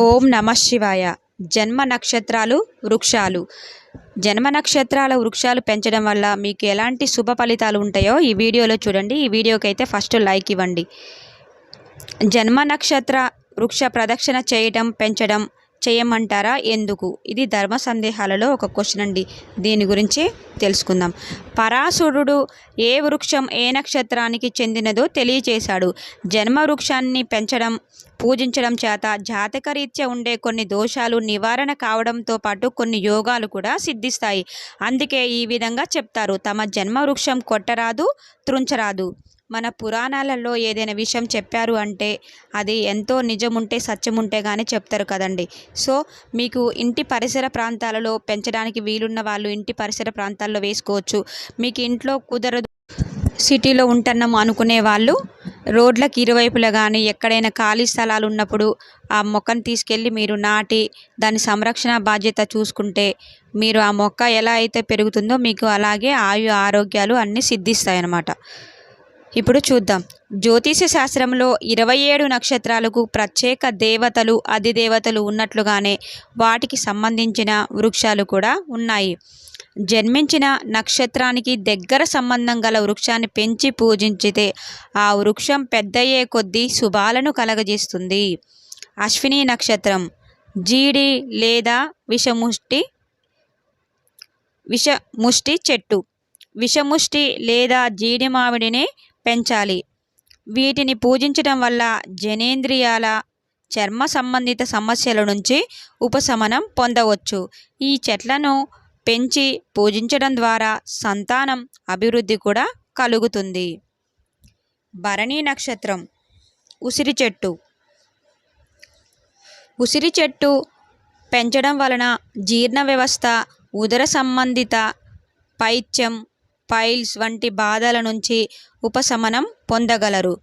ఓం నమ శివాయ. జన్మ నక్షత్రాలు వృక్షాలు. జన్మ నక్షత్రాల వృక్షాలు పెంచడం వల్ల మీకు ఎలాంటి శుభ ఫలితాలు ఉంటాయో ఈ వీడియోలో చూడండి. ఈ వీడియోకి అయితే ఫస్ట్ లైక్ ఇవ్వండి. జన్మ నక్షత్ర వృక్ష ప్రదక్షిణ చేయటం పెంచడం చేయమంటారా? ఎందుకు? ఇది ధర్మ సందేహాలలో ఒక క్వశ్చన్ అండి. దీని గురించి తెలుసుకుందాం. పరాశురుడు ఏ వృక్షం ఏ నక్షత్రానికి చెందినదో తెలియచేశాడు. జన్మ వృక్షాన్ని పెంచడం పూజించడం చేత జాతకరీత్యా ఉండే కొన్ని దోషాలు నివారణ కావడంతో పాటు కొన్ని యోగాలు కూడా సిద్ధిస్తాయి. అందుకే ఈ విధంగా చెప్తారు. తమ జన్మ వృక్షం కొట్టరాదు త్రుంచరాదు. మన పురాణాలలో ఏదైనా విషయం చెప్పారు అంటే అది ఎంతో నిజముంటే సత్యముంటే కానీ చెప్తారు కదండి. సో మీకు ఇంటి పరిసర ప్రాంతాలలో పెంచడానికి వీలున్న వాళ్ళు ఇంటి పరిసర ప్రాంతాల్లో వేసుకోవచ్చు. మీకు ఇంట్లో కుదరదు సిటీలో ఉంటున్నాము అనుకునే వాళ్ళు రోడ్లకు ఇరువైపులా కానీ ఎక్కడైనా ఖాళీ స్థలాలు ఉన్నప్పుడు ఆ మొక్కను తీసుకెళ్ళి మీరు నాటి దాని సంరక్షణ బాధ్యత చూసుకుంటే మీరు ఆ మొక్క ఎలా అయితే పెరుగుతుందో మీకు అలాగే ఆయు ఆరోగ్యాలు అన్నీ సిద్ధిస్తాయి అన్నమాట ఇప్పుడు చూద్దాం. జ్యోతిష శాస్త్రంలో ఇరవై ఏడు నక్షత్రాలకు ప్రత్యేక దేవతలు అధిదేవతలు ఉన్నట్లుగానే వాటికి సంబంధించిన వృక్షాలు కూడా ఉన్నాయి. జన్మించిన నక్షత్రానికి దగ్గర సంబంధం గల వృక్షాన్ని పెంచి పూజించితే ఆ వృక్షం పెద్దయ్యే కొద్దీ శుభాలను కలగజేస్తుంది. అశ్విని నక్షత్రం. జీడి లేదా విషముష్టి విషముష్టి చెట్టు. విషముష్టి లేదా జీడి మామిడిని పెంచాలి. వీటిని పూజించడం వల్ల జనేంద్రియాల చర్మ సంబంధిత సమస్యల నుంచి ఉపశమనం పొందవచ్చు. ఈ చెట్లను పెంచి పూజించడం ద్వారా సంతానం అభివృద్ధి కూడా కలుగుతుంది. భరణి నక్షత్రం ఉసిరి చెట్టు. ఉసిరి చెట్టు పెంచడం వలన జీర్ణ వ్యవస్థ ఉదర సంబంధిత పైత్యం పైల్స్ వంటి బాధల నుంచి ఉపశమనం పొందగలరు.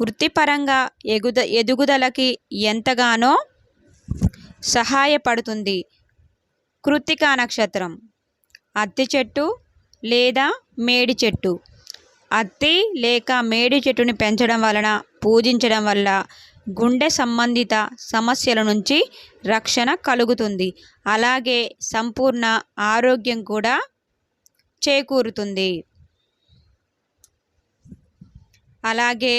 వృత్తిపరంగా ఎగుద ఎదుగుదలకి ఎంతగానో సహాయపడుతుంది కృత్తికా నక్షత్రం. అత్తి చెట్టు లేదా మేడి చెట్టు. అత్తి లేక మేడి చెట్టుని పెంచడం వలన పూజించడం వల్ల గుండె సంబంధిత సమస్యల నుంచి రక్షణ కలుగుతుంది. అలాగే సంపూర్ణ ఆరోగ్యం కూడా చేకూరుతుంది. అలాగే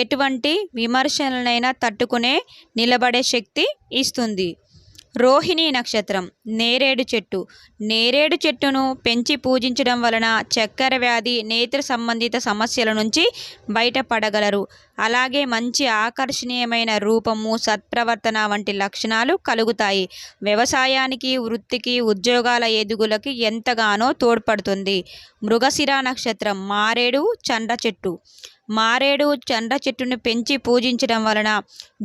ఎటువంటి విమర్శలనైనా తట్టుకునే నిలబడే శక్తి ఇస్తుంది. రోహిణి నక్షత్రం నేరేడు చెట్టు. నేరేడు చెట్టును పెంచి పూజించడం వలన చక్కెర వ్యాధి నేత్ర సంబంధిత సమస్యల నుంచి బయటపడగలరు. అలాగే మంచి ఆకర్షణీయమైన రూపము సత్ప్రవర్తన వంటి లక్షణాలు కలుగుతాయి. వ్యవసాయానికి వృత్తికి ఉద్యోగాల ఎదుగులకి ఎంతగానో తోడ్పడుతుంది. మృగశిర నక్షత్రం మారేడు చండ్ర చెట్టు. మారేడు చండ్ర చెట్టును పెంచి పూజించడం వలన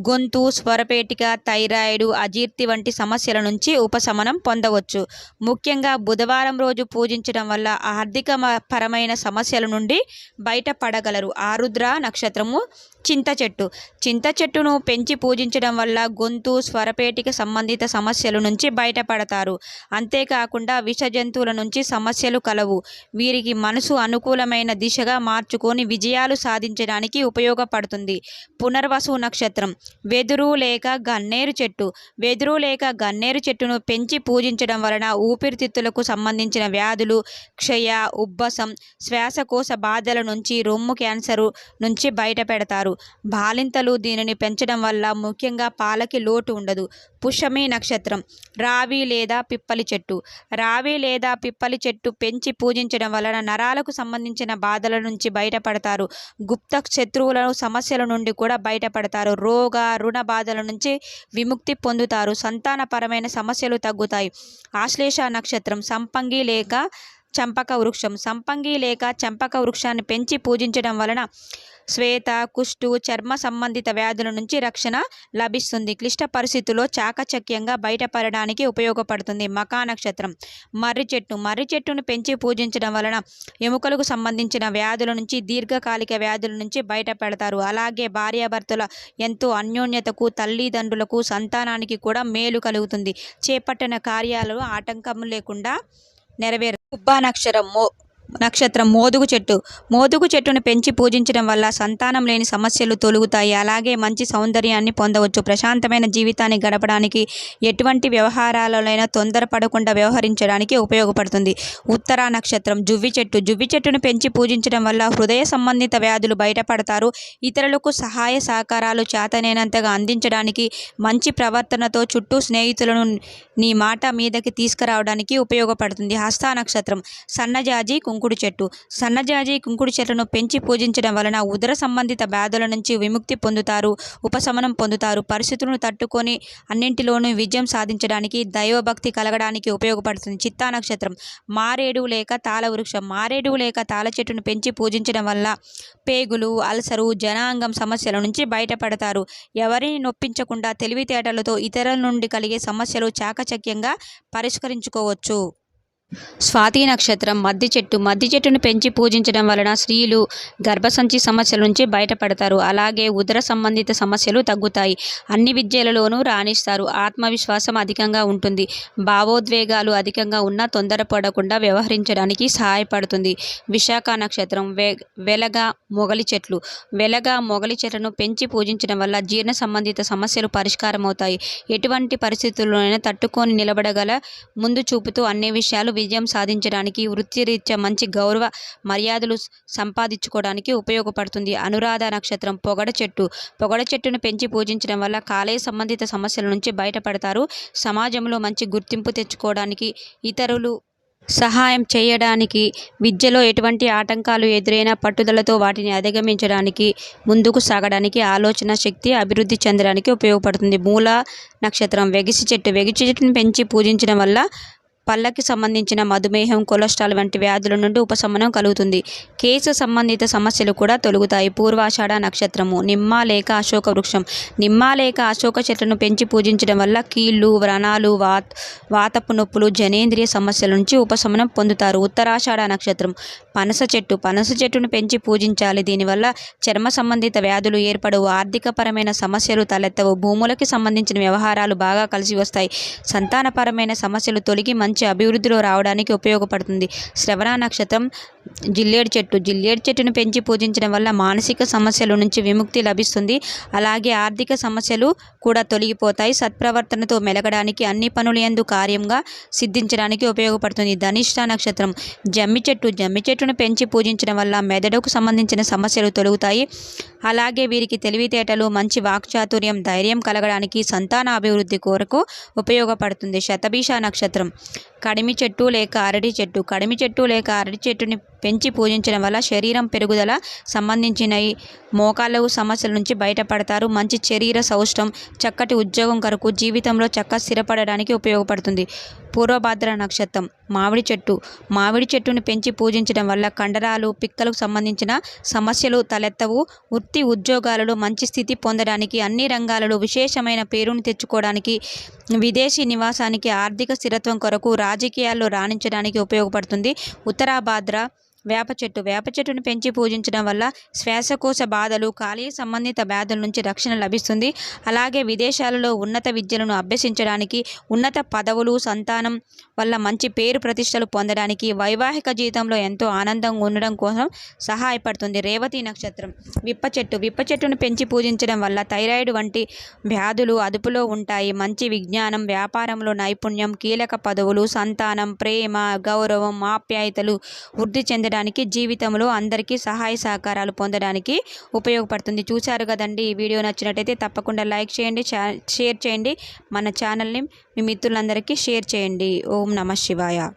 గొంతు స్వరపేటిక థైరాయిడ్ అజీర్తి వంటి సమస్యల నుంచి ఉపశమనం పొందవచ్చు. ముఖ్యంగా బుధవారం రోజు పూజించడం వల్ల ఆర్థిక పరమైన సమస్యల నుండి బయటపడగలరు. ఆరుద్ర నక్షత్రము చింత చెట్టు. చింత చెట్టును పెంచి పూజించడం వల్ల గొంతు స్వరపేటిక సంబంధిత సమస్యల నుంచి బయటపడతారు. అంతేకాకుండా విష జంతువుల నుంచి సమస్యలు కలవు. వీరికి మనసు అనుకూలమైన దిశగా మార్చుకొని విజయాలు సాధించడానికి ఉపయోగపడుతుంది. పునర్వసు నక్షత్రం. వెదురు లేక గన్నేరు చెట్టు. వెదురు లేక గన్నేరు చెట్టును పెంచి పూజించడం వలన ఊపిరితిత్తులకు సంబంధించిన వ్యాధులు క్షయ ఉబ్బసం శ్వాసకోశ బాధల నుంచి రొమ్ము క్యాన్సరు నుంచి బయటపెడతారు. బాలింతలు దీనిని పెంచడం వల్ల ముఖ్యంగా పాలకి లోటు ఉండదు. పుష్యమి నక్షత్రం. రావి లేదా పిప్పలి చెట్టు. రావి లేదా పిప్పలి చెట్టు పెంచి పూజించడం వలన నరాలకు సంబంధించిన బాధల నుంచి బయటపడతారు. గుప్త శత్రువుల సమస్యల నుండి కూడా బయటపడతారు. రోగ రుణ బాధల నుంచి విముక్తి పొందుతారు. సంతానపరమైన సమస్యలు తగ్గుతాయి. ఆశ్లేష నక్షత్రం. సంపంగి లేక చంపక వృక్షం సంపంగి లేక చంపక వృక్షాన్ని పెంచి పూజించడం వలన శ్వేత కుష్టు చర్మ సంబంధిత వ్యాధుల నుంచి రక్షణ లభిస్తుంది. క్లిష్ట పరిస్థితుల్లో చాకచక్యంగా బయటపడడానికి ఉపయోగపడుతుంది మకా నక్షత్రం. మర్రి చెట్టు. మర్రి చెట్టును పెంచి పూజించడం వలన ఎముకలకు సంబంధించిన వ్యాధుల నుంచి దీర్ఘకాలిక వ్యాధుల నుంచి బయటపడతారు. అలాగే భార్యాభర్తల ఎంతో అన్యోన్యతకు తల్లిదండ్రులకు సంతానానికి కూడా మేలు కలుగుతుంది. చేపట్టిన కార్యాలు ఆటంకం లేకుండా నెరవేరు. ఉబ్బానక్షరం మో నక్షత్రం మోదుగు చెట్టు. మోదుగు చెట్టును పెంచి పూజించడం వల్ల సంతానం లేని సమస్యలు తొలుగుతాయి. అలాగే మంచి సౌందర్యాన్ని పొందవచ్చు. ప్రశాంతమైన జీవితాన్ని గడపడానికి ఎటువంటి వ్యవహారాలైనా తొందరపడకుండా వ్యవహరించడానికి ఉపయోగపడుతుంది. ఉత్తర నక్షత్రం జువ్వి చెట్టు. జువ్వి చెట్టును పెంచి పూజించడం వల్ల హృదయ సంబంధిత వ్యాధులు బయటపడతారు. ఇతరులకు సహాయ సహకారాలు చేతనైనంతగా అందించడానికి మంచి ప్రవర్తనతో చుట్టూ స్నేహితులను నీ మాట మీదకి తీసుకురావడానికి ఉపయోగపడుతుంది. హస్త నక్షత్రం. సన్నజాజి కుంకుడు చెట్టు. సన్నజాజి కుంకుడు చెట్లను పెంచి పూజించడం వలన ఉదర సంబంధిత వ్యాధుల నుంచి విముక్తి పొందుతారు ఉపశమనం పొందుతారు. పరిస్థితులను తట్టుకొని అన్నింటిలోనూ విజయం సాధించడానికి దైవభక్తి కలగడానికి ఉపయోగపడుతుంది. చిత్తా నక్షత్రం. మారేడు లేక తాళ వృక్షం. మారేడు లేక తాళ చెట్టును పెంచి పూజించడం వల్ల పేగులు అల్సరు జనాంగం సమస్యల నుంచి బయటపడతారు. ఎవరిని నొప్పించకుండా తెలివితేటలతో ఇతరుల నుండి కలిగే సమస్యలు చాకచక్యంగా పరిష్కరించుకోవచ్చు. స్వాతి నక్షత్రం మద్ది చెట్టు. మద్ది చెట్టును పెంచి పూజించడం వలన స్త్రీలు గర్భసంచి సమస్యల నుంచి బయటపడతారు. అలాగే ఉదర సంబంధిత సమస్యలు తగ్గుతాయి. అన్ని విద్యలలోనూ రాణిస్తారు. ఆత్మవిశ్వాసం అధికంగా ఉంటుంది. భావోద్వేగాలు అధికంగా ఉన్నా తొందరపడకుండా వ్యవహరించడానికి సహాయపడుతుంది. విశాఖ నక్షత్రం వె వెలగ మొగలి చెట్లు. వెలగ మొగలి చెట్లను పెంచి పూజించడం వల్ల జీర్ణ సంబంధిత సమస్యలు పరిష్కారం అవుతాయి ఎటువంటి పరిస్థితుల్లోనైనా తట్టుకొని నిలబడగల ముందు చూపుతూ అన్ని విషయాలు విజయం సాధించడానికి వృత్తిరీత్యా మంచి గౌరవ మర్యాదలు సంపాదించుకోవడానికి ఉపయోగపడుతుంది. అనురాధ నక్షత్రం పొగడ చెట్టు. పొగడ చెట్టును పెంచి పూజించడం వల్ల కాలేయ సంబంధిత సమస్యల నుంచి బయటపడతారు. సమాజంలో మంచి గుర్తింపు తెచ్చుకోవడానికి ఇతరులు సహాయం చేయడానికి విద్యలో ఎటువంటి ఆటంకాలు ఎదురైనా పట్టుదలతో వాటిని అధిగమించడానికి ముందుకు సాగడానికి ఆలోచన శక్తి అభివృద్ధి చెందడానికి ఉపయోగపడుతుంది. మూల నక్షత్రం వెగిసి చెట్టు. వెగిసి చెట్టును పెంచి పూజించడం వల్ల పళ్ళకి సంబంధించిన మధుమేహం కొలెస్ట్రాల్ వంటి వ్యాధుల నుండి ఉపశమనం కలుగుతుంది. కేసు సంబంధిత సమస్యలు కూడా తొలుగుతాయి. పూర్వాషాఢ నక్షత్రము నిమ్మ లేక అశోక వృక్షం. నిమ్మ లేక అశోక చెట్లను పెంచి పూజించడం వల్ల కీళ్ళు వ్రణాలు వాత వాతపు నొప్పులు జనేంద్రియ సమస్యల నుంచి ఉపశమనం పొందుతారు. ఉత్తరాషాఢ నక్షత్రం పనస చెట్టు. పనస చెట్టును పెంచి పూజించాలి. దీనివల్ల చర్మ సంబంధిత వ్యాధులు ఏర్పడవు. ఆర్థికపరమైన సమస్యలు తలెత్తవు. భూములకి సంబంధించిన వ్యవహారాలు బాగా కలిసి వస్తాయి. సంతానపరమైన సమస్యలు తొలగి మంచి అభివృద్ధిలో రావడానికి ఉపయోగపడుతుంది. శ్రవణ నక్షత్రం జిల్లేడు చెట్టు. జిల్లేడు చెట్టును పెంచి పూజించడం వల్ల మానసిక సమస్యల నుంచి విముక్తి లభిస్తుంది. అలాగే ఆర్థిక సమస్యలు కూడా తొలగిపోతాయి. సత్ప్రవర్తనతో మెలగడానికి అన్ని పనులు ఎందు కార్యంగా సిద్ధించడానికి ఉపయోగపడుతుంది. ధనిష్ట నక్షత్రం. జమ్మి చెట్టు. జమ్మి చెట్టును పెంచి పూజించడం వల్ల మెదడుకు సంబంధించిన సమస్యలు తొలగుతాయి. అలాగే వీరికి తెలివితేటలు మంచి వాక్చాతుర్యం ధైర్యం కలగడానికి సంతాన అభివృద్ధి కొరకు ఉపయోగపడుతుంది. శతభీష నక్షత్రం. కడిమి చెట్టు లేక అరటి చెట్టు. కడిమి చెట్టు లేక అరటి చెట్టుని పెంచి పూజించడం వల్ల శరీరం పెరుగుదల సంబంధించిన ఈ మోకాళ్ళ సమస్యల నుంచి బయటపడతారు. మంచి శరీర సౌష్టం చక్కటి ఉద్యోగం కొరకు జీవితంలో చక్క స్థిరపడడానికి ఉపయోగపడుతుంది. పూర్వభాద్ర నక్షత్రం మామిడి చెట్టు. మామిడి చెట్టును పెంచి పూజించడం వల్ల కండరాలు పిక్కలకు సంబంధించిన సమస్యలు తలెత్తవు. వృత్తి ఉద్యోగాలలో మంచి స్థితి పొందడానికి అన్ని రంగాలలో విశేషమైన పేరును తెచ్చుకోవడానికి విదేశీ నివాసానికి ఆర్థిక స్థిరత్వం కొరకు రాజకీయాల్లో రాణించడానికి ఉపయోగపడుతుంది. ఉత్తరాభాద్ర వేప చెట్టు. వేప చెట్టును పెంచి పూజించడం వల్ల శ్వాసకోశ బాధలు కాలేయ సంబంధిత వ్యాధుల నుంచి రక్షణ లభిస్తుంది. అలాగే విదేశాలలో ఉన్నత విద్యలను అభ్యసించడానికి ఉన్నత పదవులు సంతానం వల్ల మంచి పేరు ప్రతిష్టలు పొందడానికి వైవాహిక జీవితంలో ఎంతో ఆనందంగా ఉండడం కోసం సహాయపడుతుంది. రేవతి నక్షత్రం. విప్ప చెట్టు. విప్ప చెట్టును పెంచి పూజించడం వల్ల థైరాయిడ్ వంటి వ్యాధులు అదుపులో ఉంటాయి. మంచి విజ్ఞానం వ్యాపారంలో నైపుణ్యం కీలక పదవులు సంతానం ప్రేమ గౌరవం ఆప్యాయతలు వృద్ధి చెందడం చెందడానికి జీవితంలో అందరికీ సహాయ సహకారాలు పొందడానికి ఉపయోగపడుతుంది. చూశారు కదండి ఈ వీడియో నచ్చినట్టయితే తప్పకుండా లైక్ చేయండి చా- షేర్ చేయండి. మన ఛానల్ని మీ మిత్రులందరికీ షేర్ చేయండి. ఓం నమ శివాయ.